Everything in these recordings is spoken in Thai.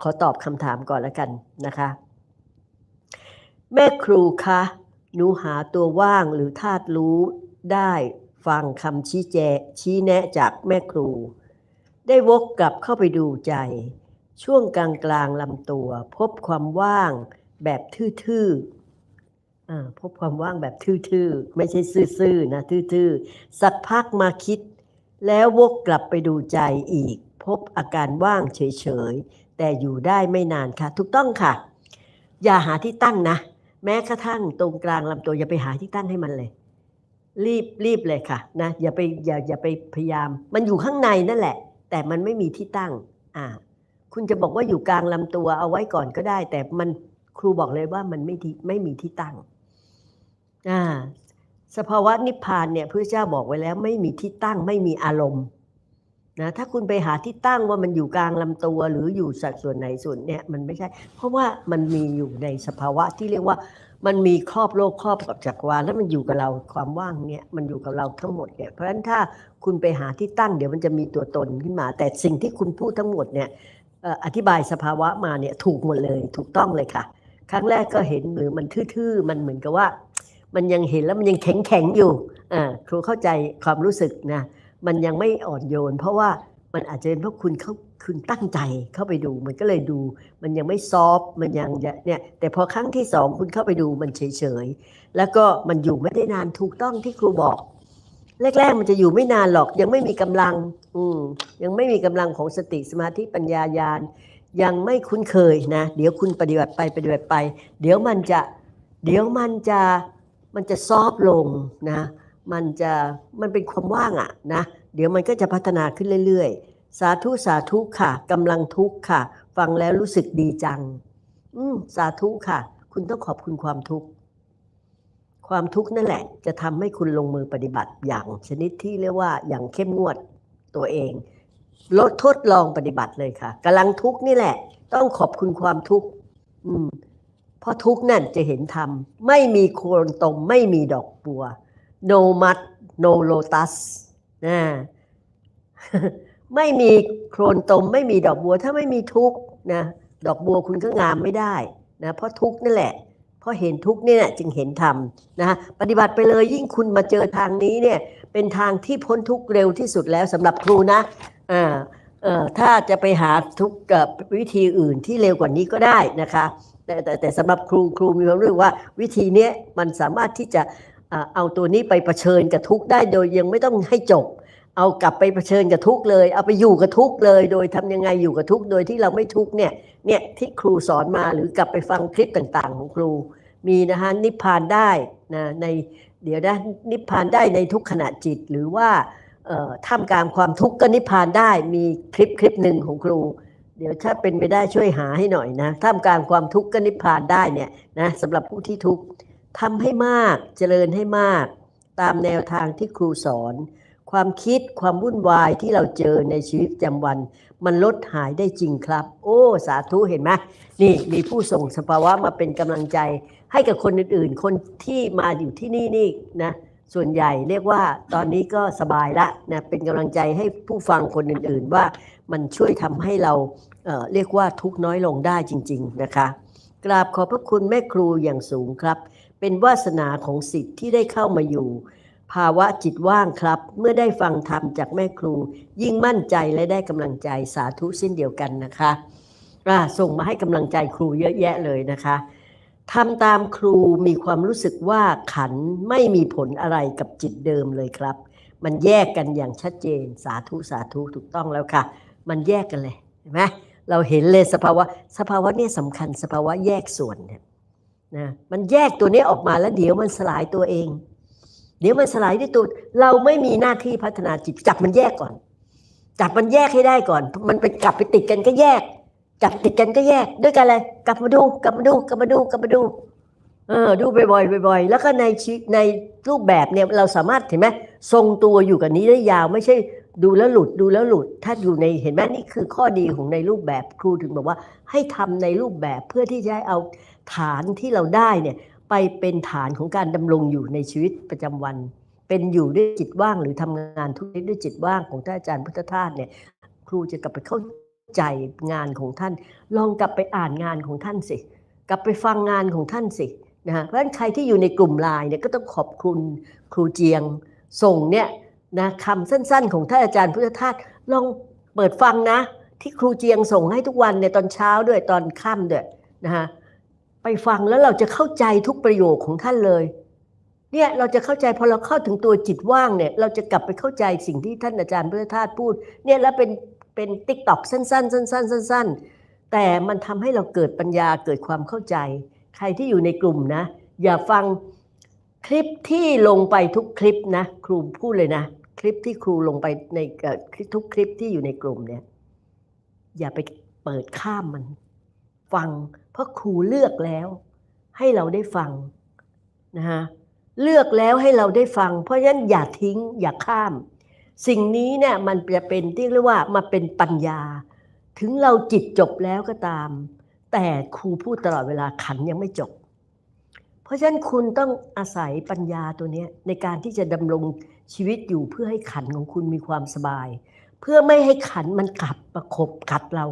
ขอตอบคำถามก่อนแล้วกันนะคะ แม่ครูคะหนูหาตัวว่างหรือธาตุรู้ได้ฟังคำชี้แจงชี้แนะจากแม่ครู ได้วกกลับเข้าไปดูใจ ช่วงกลางกลางลำตัว พบความว่างแบบทื่อๆอพบความว่างแบบทื่อๆ ไม่ใช่ซื่อๆนะทื่อๆ สักพักมาคิด แล้ววกกลับไปดูใจอีก พบอาการว่างเฉย แต่อยู่ได้ไม่นานค่ะ ถูกต้องค่ะ อย่าหาที่ตั้งนะ แม้กระทั่งตรงกลางลำตัวอย่าไปหาที่ตั้งให้มันเลย รีบรีบเลยค่ะนะอย่าไปอย่าอย่าไปพยายาม มันอยู่ข้างในนั่นแหละ แต่มันไม่มีที่ตั้งอ่าคุณจะบอกว่าอยู่กลางลำตัวเอาไว้ก่อนก็ได้ แต่มันครูบอกเลยว่ามันไม่ที่ไม่มีที่ตั้งอ่าสภาวะนิพพานเนี่ยพระเจ้าบอกไว้แล้วไม่มีที่ตั้งไม่มีอารมณ์ นะถ้าคุณไปหาที่ตั้งว่ามันอยู่กลางลำตัว หรืออยู่สัดส่วนไหนส่วนเนี่ยมันไม่ใช่ เพราะว่ามันมีอยู่ในสภาวะที่เรียกว่ามันมีครอบโลกครอบกับจักรวาลแล้วมันอยู่กับเราความว่างเนี่ยมันอยู่กับเราทั้งหมดเนี่ยเพราะฉะนั้นถ้าคุณไปหาที่ตั้งเดี๋ยวมันจะมีตัวตนขึ้นมา แต่สิ่งที่คุณพูดทั้งหมดเนี่ยอธิบายสภาวะมาเนี่ยถูกหมดเลยถูกต้องเลยค่ะ ครั้งแรกก็เห็นหรือมันทื่อๆมันเหมือนกับว่า มันยังเห็นแล้วมันยังแข็งแข็งๆอยู่อ่าครูเข้าใจความรู้สึกนะ มันยังไม่อ่อนโยน เพราะว่ามันอาจจะเป็นเพราะคุณเขาคุณตั้งใจเข้าไปดู มันก็เลยดู มันยังไม่ซอฟมันยังเนี่ยแต่พอครั้งที่สองคุณเข้าไปดูมันเฉยๆแล้วก็มันอยู่ไม่ได้นานถูกต้องที่ครูบอก แรกๆมันจะอยู่ไม่นานหรอก ยังไม่มีกำลัง อืมยังไม่มีกำลังของสติสมาธิปัญญายาณยังไม่คุ้นเคยนะ เดี๋ยวคุณปฏิบัติไปปฏิบัติไป เดี๋ยวมันจะ เดี๋ยวมันจะมันจะซอฟลงนะ มันจะมันเป็นความว่างอะนะ เดี๋ยวมันก็จะพัฒนาขึ้นเรื่อยๆ สาธุสาธุค่ะกำลังทุกข์ค่ะ ฟังแล้วรู้สึกดีจัง อืมสาธุค่ะ คุณต้องขอบคุณความทุกข์ความทุกข์นั่นแหละ จะทำให้คุณลงมือปฏิบัติอย่างชนิดที่เรียกว่าอย่างเข้มงวดตัวเองลดทดลองปฏิบัติเลยค่ะกำลังทุกข์นี่แหละ ต้องขอบคุณความทุกข์อืมเพราะทุกข์นั่นจะเห็นธรรมไม่มีโคนตมไม่มีดอกบัว no mud no lotus นะไม่มีโครนตมไม่มีดอกบัว ถ้าไม่มีทุกนะดอกบัวคุณก็งามไม่ได้นะเพราะทุกนั่นแหละ เพราะเห็นทุกข์เนี่ยจึงเห็นธรรมนะปฏิบัติไปเลยยิ่งคุณมาเจอทางนี้เนี่ยเป็นทางที่พ้นทุกเร็วที่สุดแล้วสำหรับครูนะอ่าเอ่อถ้าจะไปหาทุกข์กับวิธีอื่นที่เร็วกว่านี้ก็ได้นะคะแต่แต่แต่สำหรับครูครูมีความรู้สึกว่าวิธีเนี้ยมันสามารถที่จะ เอาตัวนี้ไปเผชิญกับทุกข์ได้โดยยังไม่ต้องให้จบ เอากลับไปเผชิญกับทุกข์เลย เอาไปอยู่กับทุกข์เลย โดยทำยังไงอยู่กับทุกข์โดยที่เราไม่ทุกข์เนี่ยเนี่ยที่ครูสอนมาหรือกลับไปฟังคลิปต่างๆ ของครู มีนะฮะนิพพานได้นะในเดี๋ยวนะนิพพานได้ในทุกขณะจิตหรือว่าท่ามกลางความทุกข์ก็นิพพานได้มีคลิปคลิปหนึ่งของครู เดี๋ยวถ้าเป็นไปได้ช่วยหาให้หน่อยนะท่ามกลางความทุกข์ก็นิพพานได้เนี่ยนะสำหรับผู้ที่ทุกข์ ทำให้มากเจริญให้มาก ตามแนวทางที่ครูสอน ความคิดความวุ่นวายที่เราเจอในชีวิตประจำวัน มันลดหายได้จริงครับ โอ้ สาธุเห็นไหมนี่มีผู้ส่งสภาวะมาเป็นกำลังใจ ให้กับคนอื่นๆ คนที่มาอยู่ที่นี่นี่นะส่วนใหญ่เรียกว่าตอนนี้ก็สบายละนะเป็นกำลังใจให้ผู้ฟังคนอื่นๆ ว่ามันช่วยทำให้เราเออเรียกว่าทุกน้อยลงได้จริง ๆ นะคะ กราบขอบพระคุณแม่ครูอย่างสูงครับ เป็นวาสนาของสิทธิ์ที่ได้เข้ามาอยู่ ภาวะจิตว่างครับ เมื่อได้ฟังธรรมจากแม่ครู ยิ่งมั่นใจและได้กำลังใจสาธุเส้นเดียวกันนะคะส่งมาให้กำลังใจครูเยอะแยะเลยนะคะทำตามครูมีความรู้สึกว่าขันไม่มีผลอะไรกับจิตเดิมเลยครับ มันแยกกันอย่างชัดเจนสาธุสาธุถูกต้องแล้วค่ะ มันแยกกันเลยเห็นไหมเราเห็นเลยสภาวะสภาวะเนี่ยสำคัญสภาวะแยกส่วนเนี่ย นะมันแยกตัวนี้ออกมาแล้วเดี๋ยวมันสลายตัวเอง เดี๋ยวมันสลายด้วยตัวเราไม่มีหน้าที่พัฒนาจิตจับมันแยกก่อน จับมันแยกให้ได้ก่อน มันไปกลับไปติดกันก็แยก จับติดกันก็แยกด้วยกันเลยกลับมาดูกลับมาดูกลับมาดูกลับมาดูเออดูบ่อยๆบ่อยๆแล้วก็ในชีในรูปแบบเนี่ยเราสามารถเห็นไหมทรงตัวอยู่กับนี้ได้ยาวไม่ใช่ดูแล้วหลุดดูแล้วหลุด ถ้าอยู่ในเห็นไหมนี่คือข้อดีของในรูปแบบครูถึงบอกว่าให้ทำในรูปแบบเพื่อที่จะให้เอา ฐานที่เราได้เนี่ยไปเป็นฐานของการดำรงอยู่ในชีวิตประจำวัน เป็นอยู่ด้วยจิตว่างหรือทำงานทุกชนิดด้วยจิตว่างของท่านอาจารย์พุทธทาสเนี่ยครูจะกลับไปเข้าใจงานของท่าน ลองกลับไปอ่านงานของท่านสิ กลับไปฟังงานของท่านสินะฮะเพราะฉะนั้นใครที่อยู่ในกลุ่มไลน์เนี่ยก็ต้องขอบคุณครูเจียงส่งเนี่ยนะคำสั้นๆ ของท่านอาจารย์พุทธทาสลองเปิดฟังนะ ที่ครูเจียงส่งให้ทุกวันเนี่ยตอนเช้าด้วยตอนค่ำด้วยนะฮะ ไปฟังแล้วเราจะเข้าใจทุกประโยคของท่านเลย เนี่ยเราจะเข้าใจพอเราเข้าถึงตัวจิตว่างเนี่ย เราจะกลับไปเข้าใจสิ่งที่ท่านอาจารย์พุทธทาสพูด เนี่ยแล้วเป็นเป็นติ๊กตอกสั้นๆ สั้นๆ สั้นๆ แต่มันทำให้เราเกิดปัญญาเกิดความเข้าใจ ใครที่อยู่ในกลุ่มนะ อย่าฟังคลิปที่ลงไปทุกคลิปนะ ครูพูดเลยนะ คลิปที่ครูลงไปในทุกคลิปที่อยู่ในกลุ่มเนี่ย อย่าไปเปิดข้ามมัน ฟัง เพราะครูเลือกแล้ว ให้เราได้ฟังนะฮะเลือกแล้วให้เราได้ฟัง เพราะฉะนั้นอย่าทิ้งอย่าข้าม สิ่งนี้เนี่ยมันจะเป็นที่เรียกว่ามาเป็นปัญญา ถึงเราจิตจบแล้วก็ตาม แต่ครูพูดตลอดเวลาขันยังไม่จบ เพราะฉะนั้นคุณต้องอาศัยปัญญาตัวนี้ในการที่จะดำรงชีวิตอยู่เพื่อให้ขันของคุณมีความสบาย เพื่อไม่ให้ขันมันกัดประคบกัดเรา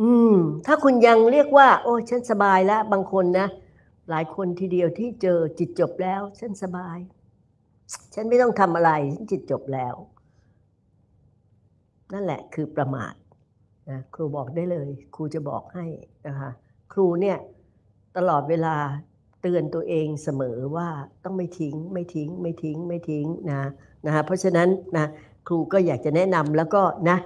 อืม ถ้าคุณยังเรียกว่า โอ้ฉันสบายแล้ว บางคนนะ หลายคนทีเดียวที่เจอจิตจบแล้ว ฉันสบาย ฉันไม่ต้องทำอะไร ฉันจิตจบแล้ว นั่นแหละคือประมาทนะครูบอกได้เลย ครูจะบอกให้นะคะครูเนี่ยตลอดเวลาเตือนตัวเองเสมอว่าต้องไม่ทิ้งไม่ทิ้ง ไม่ทิ้งไม่ทิ้งนะนะคะเพราะฉะนั้นนะครูก็อยากจะแนะนำแล้วก็นะ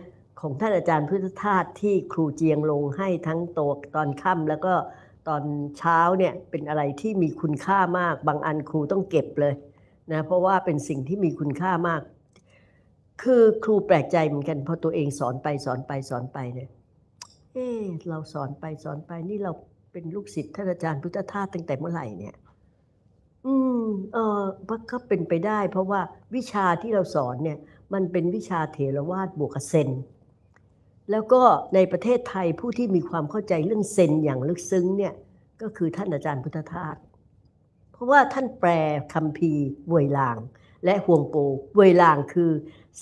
ของท่านอาจารย์พุทธทาสที่ครูเจียงลงให้ทั้งโตวตอนค่ำแล้วก็ตอนเช้าเนี่ยเป็นอะไรที่มีคุณค่ามาก บางอันครูต้องเก็บเลยนะเพราะว่าเป็นสิ่งที่มีคุณค่ามาก คือครูแปลกใจเหมือนกันพอตัวเองสอนไปสอนไปสอนไปเนี่ยเออเราสอนไปสอนไปนี่เราเป็นลูกศิษย์ท่านอาจารย์พุทธทาสตั้งแต่เมื่อไหร่เนี่ยอืมเออมันก็เป็นไปได้ เพราะว่าวิชาที่เราสอนเนี่ย มันเป็นวิชาเถรวาทบวกเซน แล้วก็ในประเทศไทยผู้ที่มีความเข้าใจเรื่องเซนอย่างลึกซึ้งเนี่ยก็คือท่านอาจารย์พุทธทาสเพราะว่าท่านแปลคัมภีเวยลาง และฮวงโปเวยลางคือ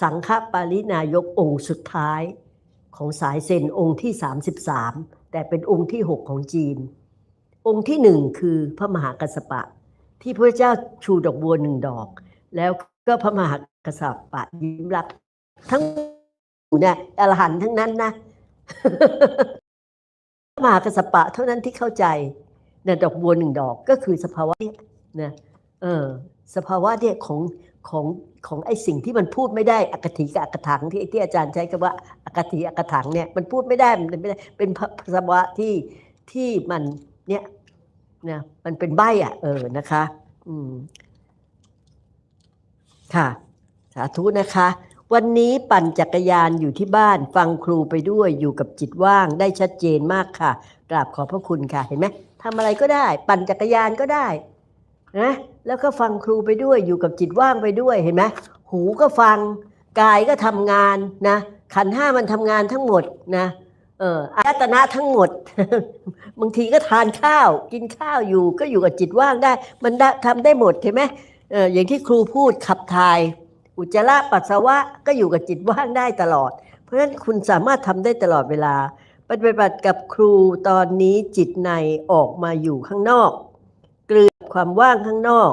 สังฆปารินายกองค์สุดท้ายของสายเซนองค์ที่ 33 แต่เป็นองค์ที่ 6 ของจีน องค์ที่หนึ่งคือพระมหากัสสปะ ที่พระเจ้าชูดอกบัวหนึ่งดอก แล้วก็พระมหากัสสปะยิ้มรับทั้ง เนี่ยอรหันทั้งนั้นนะมหากสสปะเท่านั้นที่เข้าใจนี่ยดอกบัวหนึ่งดอกก็คือสภาวะเนี่ยนะเออสภาวะเนี่ยของของของไอสิ่งที่มันพูดไม่ได้อกติกับอักถังที่ที่อาจารย์ใช้คำว่าอกติอักถังเนี่ยมันพูดไม่ได้มันเป็นไม่ได้เป็นสภาวะที่ที่มันเนี่ยนะมันเป็นใบอะ เออนะคะ อืมค่ะ สาธุนะคะ วันนี้ปั่นจักรยานอยู่ที่บ้านฟังครูไปด้วยอยู่กับจิตว่างได้ชัดเจนมากค่ะกราบขอบพระคุณค่ะเห็นไหมทำอะไรก็ได้ ปั่นจักรยานก็ได้นะแล้วก็ฟังครูไปด้วยอยู่กับจิตว่างไปด้วยเห็นไหมหูก็ฟังกายก็ทำงานนะ ขันห้ามันทำงานทั้งหมดนะเอออายตนะทั้งหมด บางทีก็ทานข้าว กินข้าวอยู่ก็อยู่กับจิตว่างได้ มันทำได้หมดเห็นไหมเอออย่างที่ครูพูดขับถ่าย อุจจาระปัสสาวะก็อยู่กับจิตว่างได้ตลอด เพราะฉะนั้นคุณสามารถทำได้ตลอดเวลา ปฏิบัติกับครูตอนนี้จิตในออกมาอยู่ข้างนอก เกลืนความว่างข้างนอก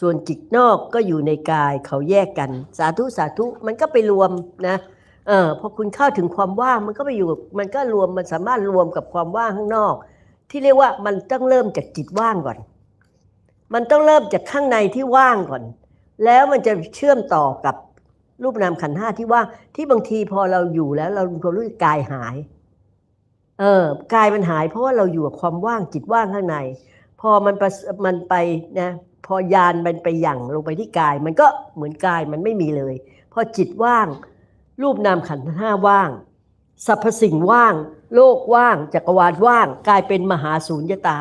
ส่วนจิตนอกก็อยู่ในกายเขาแยกกัน สาธุสาธุมันก็ไปรวมนะเออพอคุณเข้าถึงความว่างมันก็ไปอยู่มันก็รวมมันสามารถรวมกับความว่างข้างนอก ที่เรียกว่ามันต้องเริ่มจากจิตว่างก่อน มันต้องเริ่มจากข้างในที่ว่างก่อน แล้วมันจะเชื่อมต่อกับรูปนามขันห้าที่ว่าที่บางทีพอเราอยู่แล้ว เราเรารู้สึกกายหาย เออกายมันหาย เพราะว่าเราอยู่กับความว่างจิตว่างข้างใน พอมันมันไปนะพอยานมันไปหยั่งลงไปที่กาย มันก็เหมือนกายมันไม่มีเลยพอจิตว่าง รูปนามขันห้าว่างสรรพสิ่งว่าง โลกว่างจักรวาลว่าง กลายเป็นมหาสูญญตา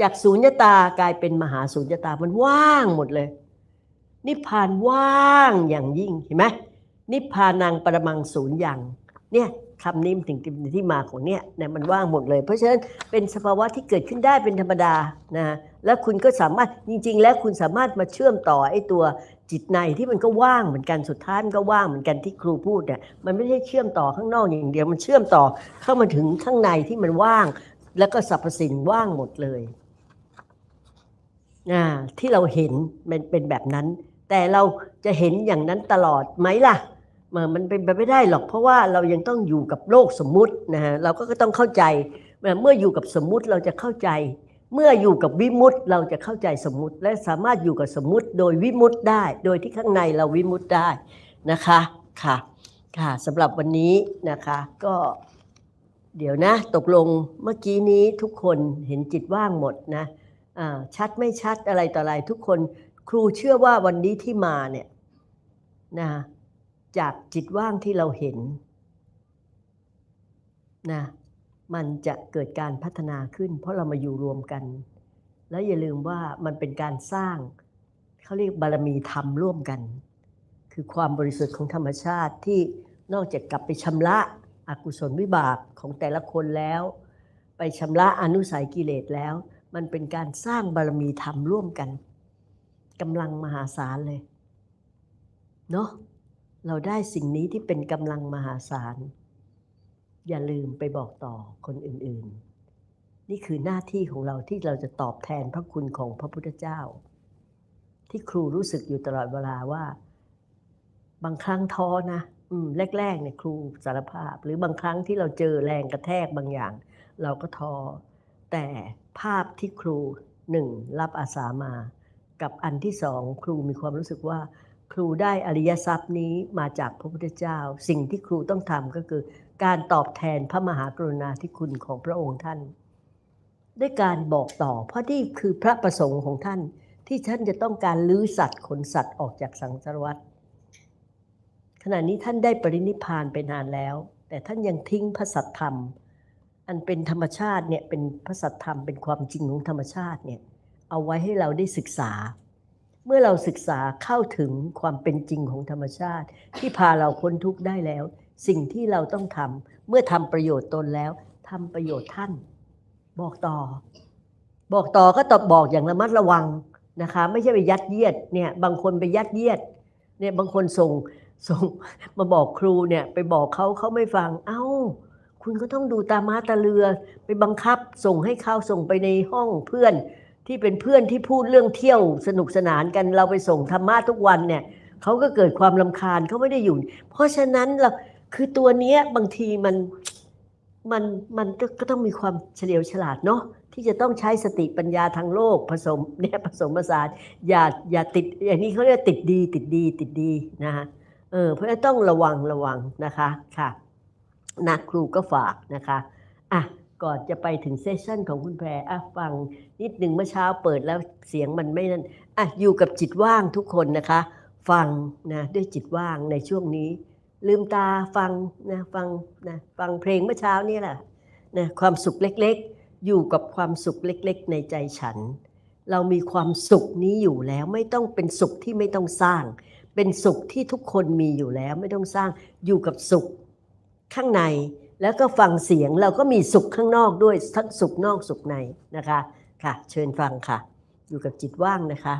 จากสูญญตากลายเป็นมหาสูญญตามันว่างหมดเลย นิพพานว่างอย่างยิ่งเห็นไหมนิพพานังปรมังศูนย์อย่างเนี่ยคำนี้มันถึงเป็นที่มาของเนี่ยเนี่ยมันว่างหมดเลย เพราะฉะนั้นเป็นสภาวะที่เกิดขึ้นได้เป็นธรรมดานะแล้วคุณก็สามารถจริง ๆ แล้วคุณสามารถมาเชื่อมต่อไอ้ตัวจิตในที่มันก็ว่างเหมือนกันสุดท้ายมันก็ว่างเหมือนกันที่ครูพูดเนี่ยมันไม่ใช่เชื่อมต่อข้างนอกอย่างเดียวมันเชื่อมต่อเข้ามาถึงข้างในที่มันว่าง แล้วก็สรรพสิ่งว่างหมดเลย ที่เราเห็นมันเป็นแบบนั้น แต่เราจะเห็นอย่างนั้นตลอดไหมล่ะมันเป็นไปไม่ได้หรอก เพราะว่าเรายังต้องอยู่กับโลกสมมุตินะฮะเราก็ต้องเข้าใจเมื่ออยู่กับสมมุติเราจะเข้าใจ เมื่ออยู่กับวิมุติเราจะเข้าใจสมมุติ และสามารถอยู่กับสมมุติโดยวิมุติได้ โดยที่ข้างในเราวิมุติได้นะคะค่ะค่ะสำหรับวันนี้นะคะก็เดี๋ยวนะ ตกลงเมื่อกี้นี้ทุกคนเห็นจิตว่างหมดนะ ชัดไม่ชัดอะไรต่ออะไรทุกคนครูเชื่อว่าวันนี้ที่มาเนี่ยนะจากจิตว่างที่เราเห็นนะมันจะเกิดการพัฒนาขึ้น เพราะเรามาอยู่รวมกัน แล้วอย่าลืมว่ามันเป็นการสร้างเขาเรียกบารมีธรรมร่วมกัน คือความบริสุทธิ์ของธรรมชาติที่นอกจากกลับไปชำระอกุศลวิบากของแต่ละคนแล้ว ไปชำระอนุสัยกิเลสแล้ว มันเป็นการสร้างบารมีธรรมร่วมกันกำลังมหาศาลเลยเนาะเราได้สิ่งนี้ที่เป็นกำลังมหาศาล อย่าลืมไปบอกต่อคนอื่นๆ นี่คือหน้าที่ของเราที่เราจะตอบแทนพระคุณของพระพุทธเจ้า ที่ครูรู้สึกอยู่ตลอดเวลาว่า บางครั้งท้อนะอืมแรกๆเนี่ยครูสารภาพ หรือบางครั้งที่เราเจอแรงกระแทกบางอย่าง เราก็ท้อ แต่ภาพที่ครูหนึ่งรับอาสามา กับอันที่สองครูมีความรู้สึกว่า ครูได้อริยทรัพย์นี้มาจากพระพุทธเจ้า สิ่งที่ครูต้องทำก็คือ การตอบแทนพระมหากรุณาธิคุณของพระองค์ท่าน ด้วยการบอกต่อ เพราะนี่คือพระประสงค์ของท่าน ที่ท่านจะต้องการลื้อสัตว์ขนสัตว์ออกจากสังสารวัฏขณะนี้ท่านได้ปรินิพพานไปนานแล้ว แต่ท่านยังทิ้งพระสัตธรรม อันเป็นธรรมชาติเนี่ยเป็นพระสัตธรรมเป็นความจริงของธรรมชาติเนี่ยเอาไว้ให้เราได้ศึกษา เมื่อเราศึกษาเข้าถึงความเป็นจริงของธรรมชาติ ที่พาเราพ้นทุกข์ได้แล้ว สิ่งที่เราต้องทำเมื่อทำประโยชน์ตนแล้วทำประโยชน์ท่าน บอกต่อ บอกต่อก็ตอบบอกอย่างระมัดระวังนะคะไม่ใช่ไปยัดเยียดเนี่ยบางคนไปยัดเยียดเนี่ยบางคนส่งส่งมาบอกครูเนี่ยไปบอกเขาเขาไม่ฟัง เอ้า คุณก็ต้องดูตามาตาเรือไปบังคับส่งให้เขาส่งไปในห้องเพื่อนที่เป็นเพื่อนที่พูดเรื่องเที่ยวสนุกสนานกันเราไปส่งธรรมะทุกวันเนี่ยเขาก็เกิดความลำคาญเขาไม่ได้อยู่ เพราะฉะนั้นเราคือตัวเนี้ยบางทีมันมันมันก็ก็ต้องมีความเฉลียวฉลาดเนาะที่จะต้องใช้สติปัญญาทางโลกผสมเนี่ยผสมผสานอย่าอย่าติดอย่างนี้เขาเรียกติดดีติดดีติดดีนะฮะเออเพราะฉะนั้นต้องระวังระวังนะคะค่ะ นักครูก็ฝากนะคะอะก่อนจะไปถึงเซสชั่นของคุณแพรอะฟังนิดหนึ่งเมื่อเช้าเปิดแล้วเสียงมันไม่นั่นอะอยู่กับจิตว่างทุกคนนะคะ ฟังนะด้วยจิตว่างในช่วงนี้ ลืมตาฟังนะฟังนะฟังเพลงเมื่อเช้านี่แหละนะความสุขเล็กๆ อยู่กับความสุขเล็กๆ ในใจฉัน เรามีความสุขนี้อยู่แล้วไม่ต้องเป็นสุขที่ไม่ต้องสร้าง เป็นสุขที่ทุกคนมีอยู่แล้วไม่ต้องสร้างอยู่กับสุข ข้างใน แล้วก็ฟังเสียงเราก็มีสุขข้างนอกด้วยทั้งสุขนอกสุขในนะคะค่ะเชิญฟังค่ะ อยู่กับจิตว่างนะคะ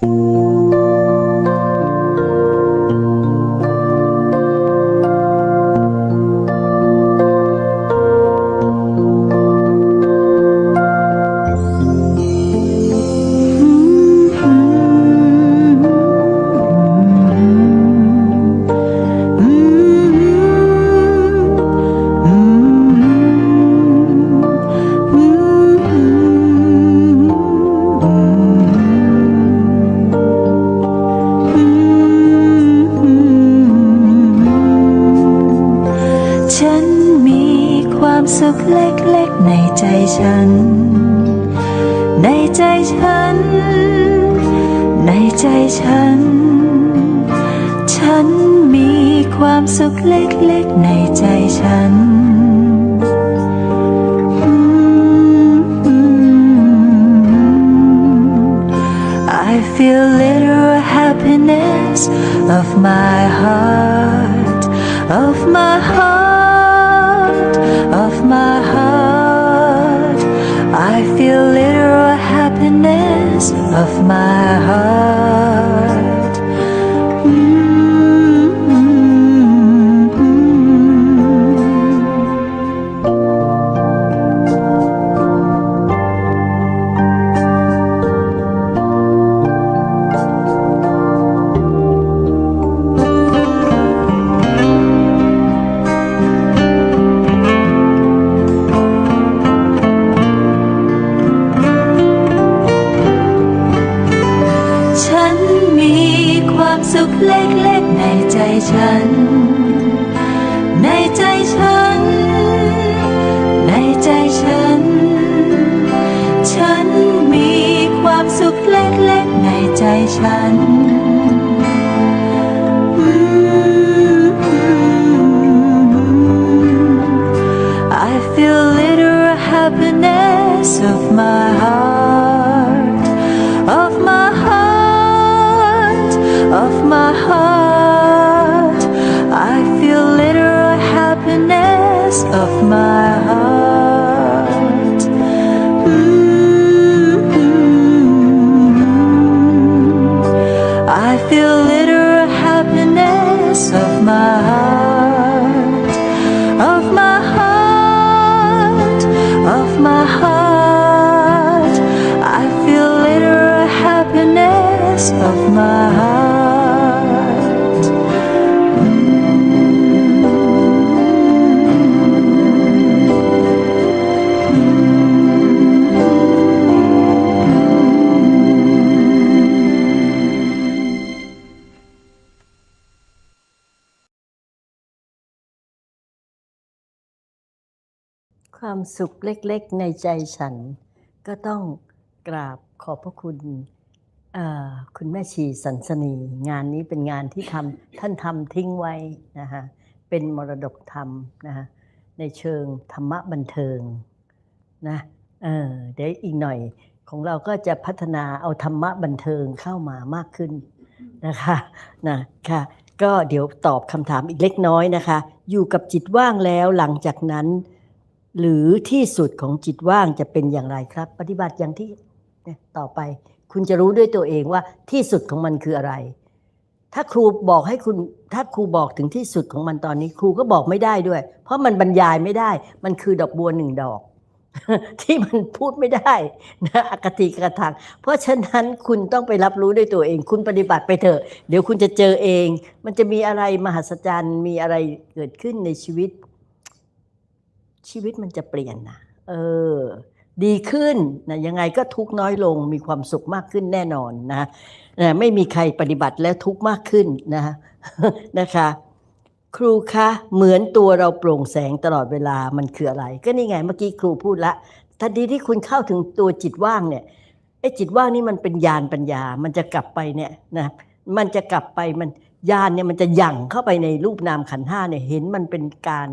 ฉั เล็กๆในใจฉัน ในใจฉัน ในใจฉัน ฉันมีความสุขเล็กๆในใจฉันอืม feel literal happiness of my heart, of my heart, of my ฉัน glitter of happiness of my heart. สุขเล็กๆในใจฉัน ก็ต้องกราบขอบพระคุณคุณแม่ชีสันสนี งานนี้เป็นงานที่ทำท่านทำทิ้งไว้นะคะเป็นมรดกธรรมนะคะในเชิงธรรมะบันเทิงนะเออเดี๋ยวอีกหน่อยของเราก็จะพัฒนาเอาธรรมะบันเทิงเข้ามามากขึ้นนะคะนะค่ะก็เดี๋ยวตอบคำถามอีกเล็กน้อยนะคะ อยู่กับจิตว่างแล้วหลังจากนั้น หรือที่สุดของจิตว่างจะเป็นอย่างไรครับ ปฏิบัติอย่างที่ต่อไป คุณจะรู้ด้วยตัวเองว่าที่สุดของมันคืออะไร ถ้าครูบอกให้คุณถ้าครูบอกถึงที่สุดของมันตอนนี้ ครูก็บอกไม่ได้ด้วย เพราะมันบรรยายไม่ได้ มันคือดอกบัวหนึ่งดอก ที่มันพูดไม่ได้นะอคติกระทังเพราะฉะนั้นคุณต้องไปรับรู้ด้วยตัวเอง คุณปฏิบัติไปเถอะ เดี๋ยวคุณจะเจอเอง มันจะมีอะไรมหัศจรรย์มีอะไรเกิดขึ้นในชีวิต ชีวิตมันจะเปลี่ยนนะเออ ดีขึ้นนะยังไงก็ทุกน้อยลงมีความสุขมากขึ้นแน่นอนนะนะไม่มีใครปฏิบัติแล้วทุกมากขึ้นนะนะคะ ครูคะเหมือนตัวเราโปร่งแสงตลอดเวลามันคืออะไร ก็นี่ไงเมื่อกี้ครูพูดละทันทีที่คุณเข้าถึงตัวจิตว่างเนี่ยไอ้จิตว่างนี่มันเป็นญาณปัญญา มันจะกลับไปเนี่ยนะมันจะกลับไปมันญาณเนี่ยมันจะยั่งเข้าไปในรูปนามขันห้าเนี่ยเห็นมันเป็นการ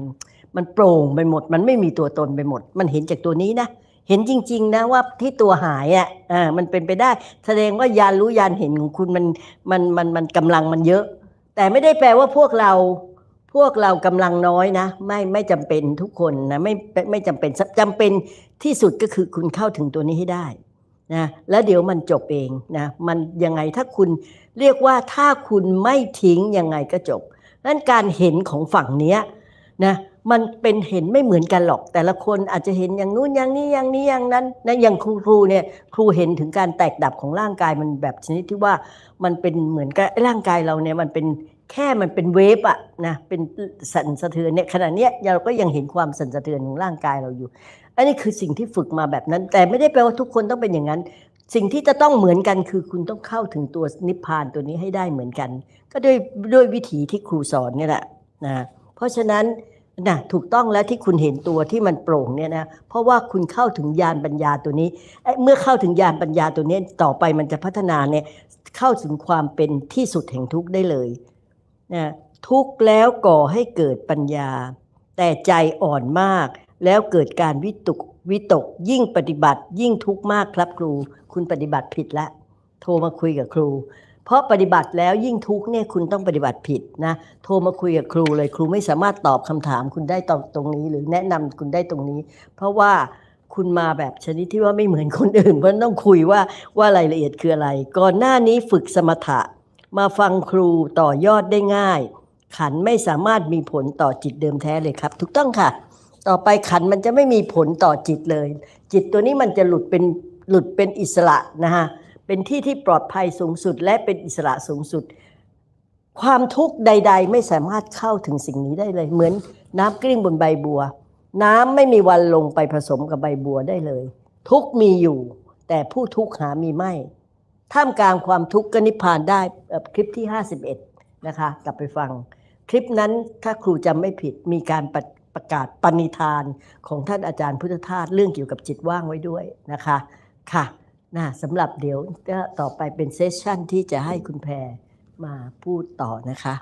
มันโปร่งไปหมด มันไม่มีตัวตนไปหมด มันเห็นจากตัวนี้นะ เห็นจริง ๆ นะว่าที่ตัวหายอะอ่ามันเป็นไปได้ แสดงว่ายานรู้ยานเห็นของคุณมันมันมันมันกำลังมันเยอะ แต่ไม่ได้แปลว่าพวกเราพวกเรากำลังน้อยนะ ไม่ไม่จำเป็นทุกคนนะไม่ไม่จำเป็นจำเป็นที่สุดก็คือคุณเข้าถึงตัวนี้ให้ได้นะแล้วเดี๋ยวมันจบเองนะมันยังไงถ้าคุณเรียกว่าถ้าคุณไม่ทิ้งยังไงก็จบนั่นการเห็นของฝั่งเนี้ยนะ มันเป็นเห็นไม่เหมือนกันหรอก แต่ละคนอาจจะเห็นอย่างนู้นอย่างนี้อย่างนี้อย่างนั้นนะอย่างครูครูเนี่ยครูเห็นถึงการแตกดับของร่างกายมันแบบชนิดที่ว่ามันเป็นเหมือนกับร่างกายเราเนี่ยมันเป็นแค่มันเป็นเวฟอะนะเป็นสั่นสะเทือนเนี่ยขณะเนี้ยเราก็ยังเห็นความสั่นสะเทือนของร่างกายเราอยู่ อันนี้คือสิ่งที่ฝึกมาแบบนั้น แต่ไม่ได้แปลว่าทุกคนต้องเป็นอย่างนั้น สิ่งที่จะต้องเหมือนกันคือคุณต้องเข้าถึงตัวนิพพานตัวนี้ให้ได้เหมือนกัน ก็ด้วยด้วยวิถีที่ครูสอนนี่แหละนะเพราะฉะนั้น นะถูกต้องแล้วที่คุณเห็นตัวที่มันโปร่งเนี่ยนะเพราะว่าคุณเข้าถึงญาณปัญญาตัวนี้เอ้เมื่อเข้าถึงญาณปัญญาตัวนี้ต่อไปมันจะพัฒนาเนี่ยเข้าถึงความเป็นที่สุดแห่งทุกข์ได้เลยนะทุกข์แล้วก่อให้เกิดปัญญา แต่ใจอ่อนมาก แล้วเกิดการวิตกวิตก ยิ่งปฏิบัติยิ่งทุกข์มากครับครู คุณปฏิบัติผิดละ โทรมาคุยกับครู เพราะปฏิบัติแล้วยิ่งทุกข์เนี่ยคุณต้องปฏิบัติผิดนะโทรมาคุยกับครูเลยครูไม่สามารถตอบคำถามคุณได้ตรงตรงนี้ หรือแนะนำคุณได้ตรงนี้ เพราะว่าคุณมาแบบชนิดที่ว่าไม่เหมือนคนอื่น เพราะต้องคุยว่าว่ารายละเอียดคืออะไร ก่อนหน้านี้ฝึกสมถะ มาฟังครูต่อยอดได้ง่าย ขันไม่สามารถมีผลต่อจิตเดิมแท้เลยครับ ถูกต้องค่ะ ต่อไปขันมันจะไม่มีผลต่อจิตเลย จิตตัวนี้มันจะหลุดเป็นหลุดเป็นอิสระนะฮะ เป็นที่ที่ปลอดภัยสูงสุด และเป็นอิสระสูงสุด ความทุกข์ใด ๆ ไม่สามารถเข้าถึงสิ่งนี้ได้เลย เหมือนน้ำกลิ้งบนใบบัว น้ำไม่มีวันลงไปผสมกับใบบัวได้เลย ทุกมีอยู่ แต่ผู้ทุกข์หามีไม่ท่ามกลางความทุกข์ก็นิพพานได้คลิปที่ 51 นะคะ กลับไปฟัง คลิปนั้นถ้าครูจำไม่ผิดมีการปรประกาศปณิธานของท่านอาจารย์พุทธทาสเรื่องเกี่ยวกับจิตว่างไว้ด้วยนะคะ ค่ะ นะสำหรับเดี๋ยวต่อไปเป็นเซสชั่นที่จะให้คุณแพรมาพูดต่อนะคะ